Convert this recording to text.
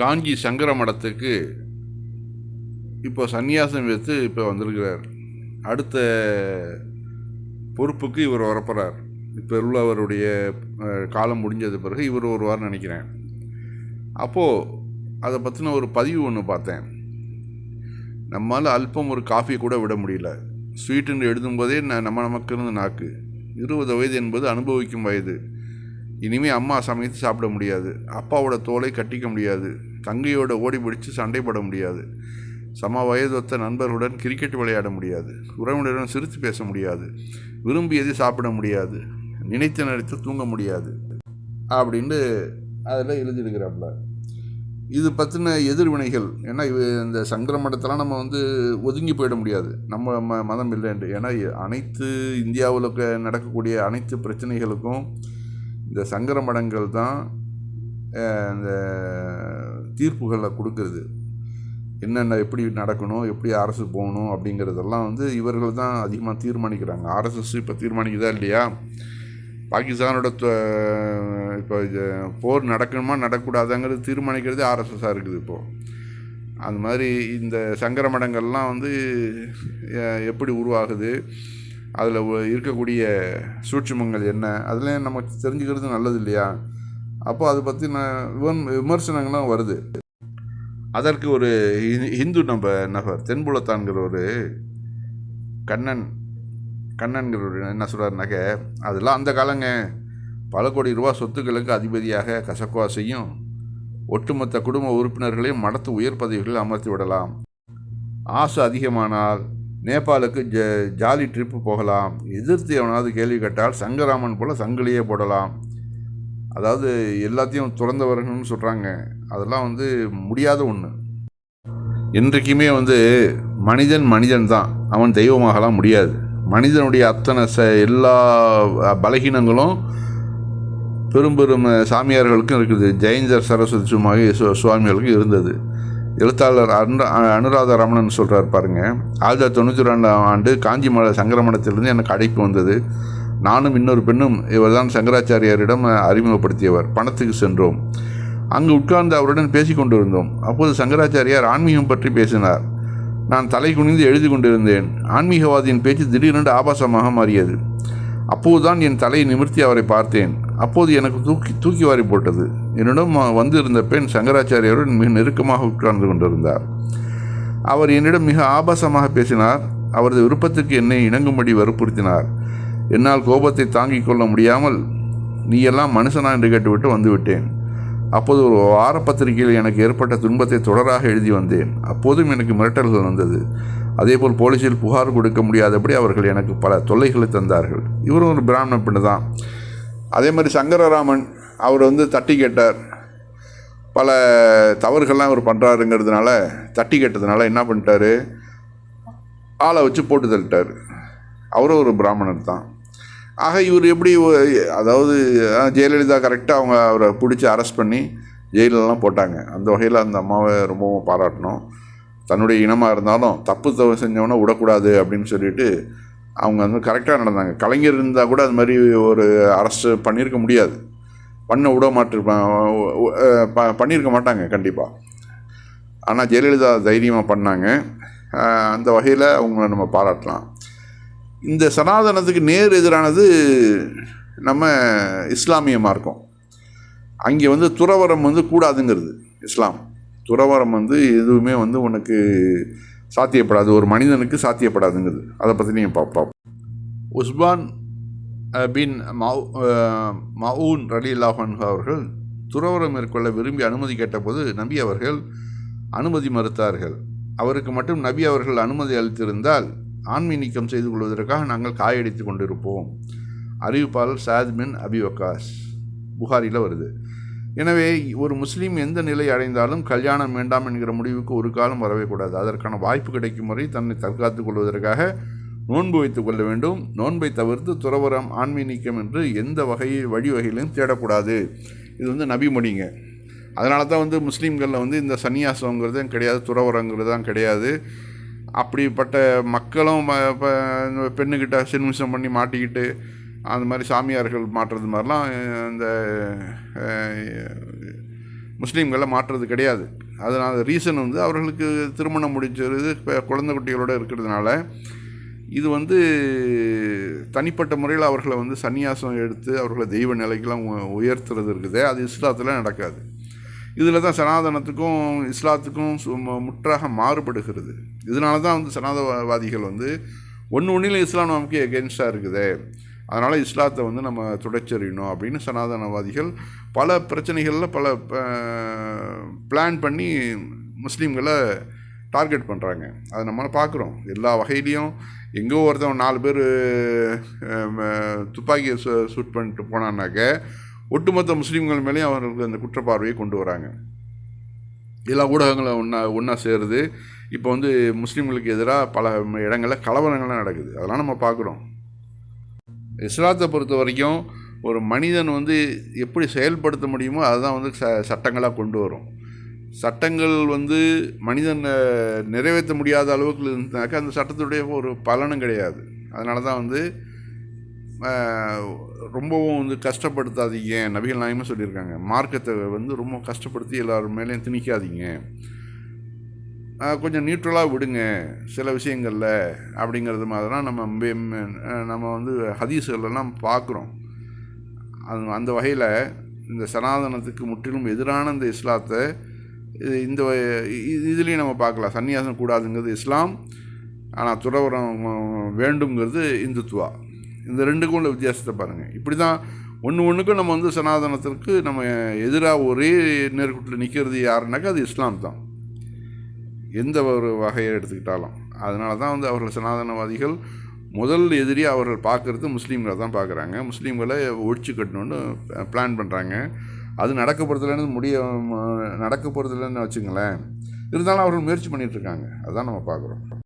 காஞ்சி சங்கர மடத்துக்கு இப்போ சன்னியாசம் எடுத்து இப்போ வந்திருக்கிறார். அடுத்த பொறுப்புக்கு இவர் வரப்போகிறார் இப்போ உள்ளவருடைய காலம் முடிஞ்சது பிறகு இவர் வருவார்னு நினைக்கிறேன். அப்போது அதை பற்றின ஒரு பதிவு ஒன்று பார்த்தேன். நம்மால் அல்பம் ஒரு காஃபி கூட விட முடியல. ஸ்வீட்டுன்னு எழுதும்போதே நான் நம்ம நமக்கு இருந்து நாக்கு. இருபது வயது என்பது அனுபவிக்கும் வயது. இனிமேல் அம்மா சமைத்து சாப்பிட முடியாது. அப்பாவோட தோலை கட்டிக்க முடியாது. தங்கையோட ஓடி பிடிச்சு சண்டை போட முடியாது. சம வயதொத்த நண்பர்களுடன் கிரிக்கெட் விளையாட முடியாது. உறவினருடன் சிரித்து பேச முடியாது. விரும்பியது சாப்பிட முடியாது. நினைத்து நினைத்து தூங்க முடியாது. அப்படின்ட்டு அதில் எழுதியிருக்கிறாப்புல இது பற்றின எதிர்வினைகள். ஏன்னா இவ இந்த சங்கிரமடத்தெல்லாம் நம்ம வந்து ஒதுங்கி போயிட முடியாது. நம்ம ம மதம் இல்லைன்ட்டு. ஏன்னா அனைத்து இந்தியாவில் நடக்கக்கூடிய அனைத்து பிரச்சனைகளுக்கும் இந்த சங்கர மடங்கள் தான் இந்த தீர்ப்புகளை கொடுக்கறது. என்னென்ன எப்படி நடக்கணும் எப்படி அரசு போகணும் அப்படிங்கிறதெல்லாம் வந்து இவர்கள் தான் அதிகமாக தீர்மானிக்கிறாங்க. ஆர்எஸ்எஸ் இப்போ தீர்மானிக்குதா இல்லையா? பாகிஸ்தானோட இப்போ போர் நடக்கணுமா நடக்கக்கூடாதாங்கிறது தீர்மானிக்கிறது ஆர்எஸ்எஸ்ஸாக இருக்குது இப்போது அந்த மாதிரி இந்த சங்கர மடங்கள்லாம் வந்து எப்படி உருவாகுது? அதில் இருக்கக்கூடிய சூட்சுமங்கள் என்ன? அதெல்லாம் நம்ம தெரிஞ்சுக்கிறது நல்லது இல்லையா அப்போ அதை பற்றி நான் விம விமர்சனங்கள்லாம் வருது. அதற்கு ஒரு ஹி- ஹிந்து நம்ம நபர் தென்புலத்தான்கிற ஒரு கண்ணன் கண்ணன்கிற ஒரு என்ன சொல்கிறாருனாக்க அதெல்லாம் அந்த காலங்க பல கோடி ரூபா சொத்துக்களுக்கு அதிபதியாக கசக்குவாசையும் ஒட்டுமொத்த குடும்ப உறுப்பினர்களையும் மடத்து உயர் பதவிகளில் அமர்த்தி விடலாம். ஆசை அதிகமானால் நேபாளுக்கு ஜ ஜாலி ட்ரிப்பு போகலாம். எதிர்த்து எவனாவது கேள்வி கேட்டால் சங்கராமன் போல் சங்கிலியே போடலாம். அதாவது எல்லாத்தையும் துறந்தவர்கள்னு சொல்கிறாங்க அதெல்லாம் வந்து முடியாத ஒன்று என்றைக்குமே வந்து மனிதன் மனிதன் தான். அவன் தெய்வமாகலாம் முடியாது. மனிதனுடைய அத்தனை ச எல்லா பலகீனங்களும் பெரும் பெரும் சாமியார்களுக்கும் இருக்குது. ஜெயந்தர் சரஸ்வதி சுமாகி சுவாமிகளுக்கும் இருந்தது. எழுத்தாளர் அனு அனுராதா ரமணன் சொல்கிறார் பாருங்க. ஆயிரத்தி தொள்ளாயிரத்தி தொண்ணூற்றி ரெண்டாம் ஆண்டு காஞ்சிமலை சங்கரமணத்திலிருந்து எனக்கு அழைப்பு வந்தது. நானும் இன்னொரு பெண்ணும் இவர்தான் சங்கராச்சாரியாரிடம் அறிமுகப்படுத்தியவர். பணத்துக்கு சென்றோம். அங்கு உட்கார்ந்து அவருடன் பேசி கொண்டிருந்தோம். அப்போது சங்கராச்சாரியார் ஆன்மீகம் பற்றி பேசினார். நான் தலை குனிந்து எழுதி கொண்டிருந்தேன். ஆன்மீகவாதியின் பேச்சு திடீரென்று ஆபாசமாக மாறியது. அப்போதுதான் என் தலையை நிமிர்த்தி அவரை பார்த்தேன். அப்போது எனக்கு தூக்கி தூக்கி வாரி போட்டது. என்னிடம் வந்து இருந்த பெண் சங்கராச்சாரியருடன் மிக நெருக்கமாக உட்கார்ந்து கொண்டிருந்தார். அவர் என்னிடம் மிக ஆபாசமாக பேசினார். அவரது விருப்பத்திற்கு என்னை இணங்கும்படி வற்புறுத்தினார். என்னால் கோபத்தை தாங்கிக் கொள்ள முடியாமல் நீ எல்லாம் மனுஷனா என்று கேட்டுவிட்டு வந்துவிட்டேன். அப்போது ஒரு வார பத்திரிகையில் எனக்கு ஏற்பட்ட துன்பத்தை தொடராக எழுதி வந்தேன். அப்போதும் எனக்கு மிரட்டல்கள் வந்தது. அதேபோல் போலீசில் புகார் கொடுக்க முடியாதபடி அவர்கள் எனக்கு பல தொல்லைகளை தந்தார்கள். இவரும் ஒரு பிராமண பெண்ணு தான் அதே மாதிரி சங்கரராமன் அவர் வந்து தட்டி கேட்டார். பல தவறுகள்லாம் அவர் பண்ணுறாருங்கிறதுனால தட்டி கேட்டதுனால என்ன பண்ணிட்டாரு? ஆளை வச்சு போட்டு தள்ளிட்டார். அவரும் ஒரு பிராமணர் தான். ஆக இவர் எப்படி அதாவது ஜெயலலிதா கரெக்டாக அவங்க அவரை பிடிச்சி அரெஸ்ட் பண்ணி ஜெயிலெலாம் போட்டாங்க. அந்த வகையில் அந்த அம்மாவை ரொம்பவும் பாராட்டணும். தன்னுடைய இனமாக இருந்தாலும் தப்பு தவறு செஞ்சவொன்னே விடக்கூடாது அப்படின்னு சொல்லிட்டு அவங்க வந்து கரெக்டாக நடந்தாங்க. கலைஞர் இருந்தால் கூட அது மாதிரி ஒரு அரெஸ்ட் பண்ணியிருக்க முடியாது. பண்ண விட மாட்டிருப்பாங்க பண்ணியிருக்க மாட்டாங்க கண்டிப்பாக ஆனால் ஜெயலலிதா தைரியமாக பண்ணாங்க. அந்த வகையில் அவங்கள நம்ம பாராட்டலாம். இந்த சனாதனத்துக்கு நேர் எதிரானது நம்ம இஸ்லாமிய மார்க்கம் அங்கே வந்து துறவரம் வந்து கூடாதுங்கிறது இஸ்லாம். துறவரம் வந்து எதுவுமே வந்து உனக்கு சாத்தியப்படாது. ஒரு மனிதனுக்கு சாத்தியப்படாதுங்கிறது. அதை பற்றி நீங்கள் பார்ப்போம் உஸ்பான் பின் மவு மவுன் ரலி அல்லாஹன் அவர்கள் துறவரம் மேற்கொள்ள விரும்பி அனுமதி கேட்டபோது நபி அவர்கள் அனுமதி மறுத்தார்கள். அவருக்கு மட்டும் நபி அவர்கள் அனுமதி அளித்திருந்தால் ஆண்மை நீக்கம் செய்து கொள்வதற்காக நாங்கள் காயடித்து கொண்டிருப்போம். அறிவிப்பாளர் சாத் பின் அபி வக்காஸ். புகாரியில் வருது. எனவே ஒரு முஸ்லீம் எந்த நிலை அடைந்தாலும் கல்யாணம் வேண்டாம் என்கிற முடிவுக்கு ஒரு காலம் வரவே கூடாது. அதற்கான வாய்ப்பு கிடைக்கும் வரை தன்னை தற்காத்துக் கொள்வதற்காக நோன்பு வைத்துக் கொள்ள வேண்டும். நோன்பை தவிர்த்து துறவரம் ஆண்மை நீக்கம் என்று எந்த வகையில் வழிவகையிலும் தேடக்கூடாது. இது வந்து நபிமொழிங்க அதனால தான் வந்து முஸ்லீம்களில் வந்து இந்த சன்னியாசங்கிறது கிடையாது துறவரங்கிறது தான் கிடையாது. அப்படிப்பட்ட மக்களும் பெண்ணுக்கிட்ட சின்மிசம் பண்ணி மாட்டிக்கிட்டு அந்த மாதிரி சாமியார்கள் மாற்றுறது மாதிரிலாம் அந்த இந்த முஸ்லீம்களை மாற்றுறது கிடையாது. அதனால் ரீசன் வந்து அவர்களுக்கு திருமணம் முடிஞ்சது இப்போ குழந்தை குட்டிகளோடு இருக்கிறதுனால இது வந்து தனிப்பட்ட முறையில் அவர்களை வந்து சன்னியாசம் எடுத்து அவர்களை தெய்வ நிலைக்கெல்லாம் உ- உயர்த்துறது இருக்குது. அது இஸ்லாத்தில் நடக்காது. இதில் தான் சனாதனத்துக்கும் இஸ்லாத்துக்கும் முற்றாக மாறுபடுகிறது. இதனால தான் வந்து சனாதவாதிகள் வந்து ஒன்று ஒன்றில் இஸ்லாம் நமக்கு எகென்ஸ்டாக இருக்குது. அதனால் இஸ்லாத்தை வந்து நம்ம துடைச்செறியணும் அப்படின்னு சனாதனவாதிகள் பல பிரச்சனைகளில் பல பிளான் பண்ணி முஸ்லீம்களை டார்கெட் பண்ணுறாங்க அதை நம்ம பார்க்குறோம். எல்லா வகையிலையும் எங்கோ ஒருத்தவன் நாலு பேர் துப்பாக்கியை சு சூட் பண்ணிட்டு போனான்னாக்க ஒட்டுமொத்த முஸ்லீம்கள் மேலேயும் அவர்களுக்கு அந்த குற்றப்பார்வையை கொண்டு வராங்க. எல்லா ஊடகங்களும் ஒன்றா ஒன்றா சேருது. இப்போ வந்து முஸ்லீம்களுக்கு எதிராக பல இடங்களில் கலவரங்கள்லாம் நடக்குது. அதெல்லாம் நம்ம பார்க்குறோம். இஸ்லாத்தை பொறுத்த வரைக்கும் ஒரு மனிதன் வந்து எப்படி செயல்படுத்த முடியுமோ அதுதான் வந்து ச சட்டங்களாக கொண்டு வரும். சட்டங்கள் வந்து மனிதனை நிறைவேற்ற முடியாத அளவுக்கு இருந்தாக்க அந்த சட்டத்துடைய ஒரு பலனும் கிடையாது. அதனால தான் வந்து ரொம்பவும் வந்து கஷ்டப்படுத்தாதீங்க நபிகள் நாயமும் சொல்லியிருக்காங்க. மார்க்கத்தை வந்து ரொம்ப கஷ்டப்படுத்தி எல்லோரும் மேலேயும் திணிக்காதீங்க. கொஞ்சம் நியூட்ரலாக விடுங்க சில விஷயங்களில் அப்படிங்கிறது மாதிரிலாம் நம்ம மே- நம்ம வந்து ஹதீஸ்களெல்லாம் பார்க்குறோம். அது அந்த வகையில் இந்த சனாதனத்துக்கு முற்றிலும் எதிரான இந்த இஸ்லாத்தை இது இந்த இதுலேயும் நம்ம பார்க்கலாம். சன்னியாசம் கூடாதுங்கிறது இஸ்லாம் ஆனால் துறவரம் வேண்டுங்கிறது இந்துத்துவா. இந்த ரெண்டுக்கும் உள்ள வித்தியாசத்தை பாருங்கள் இப்படி தான் ஒன்று ஒன்றுக்கும் நம்ம வந்து சனாதனத்திற்கு நம்ம எதிராக ஒரே நேர்கூட்டில் நிற்கிறது யாருனாக்கா அது இஸ்லாம் தான் எந்த ஒரு வகையை எடுத்துக்கிட்டாலும். அதனால தான் வந்து அவர்கள் சனாதனவாதிகள் முதல் எதிரி அவர்கள் பார்க்குறது முஸ்லீம்களை தான் பார்க்குறாங்க. முஸ்லீம்களை ஒழிச்சு கட்டணும்னு பிளான் பண்ணுறாங்க அது நடக்க போகிறதுலன்னு முடிய ம- நடக்க போகிறதுலன்னு வச்சுங்களேன். இருந்தாலும் அவர்கள் முயற்சி பண்ணிகிட்ருக்காங்க இருக்காங்க. அதுதான் நம்ம பார்க்குறோம்.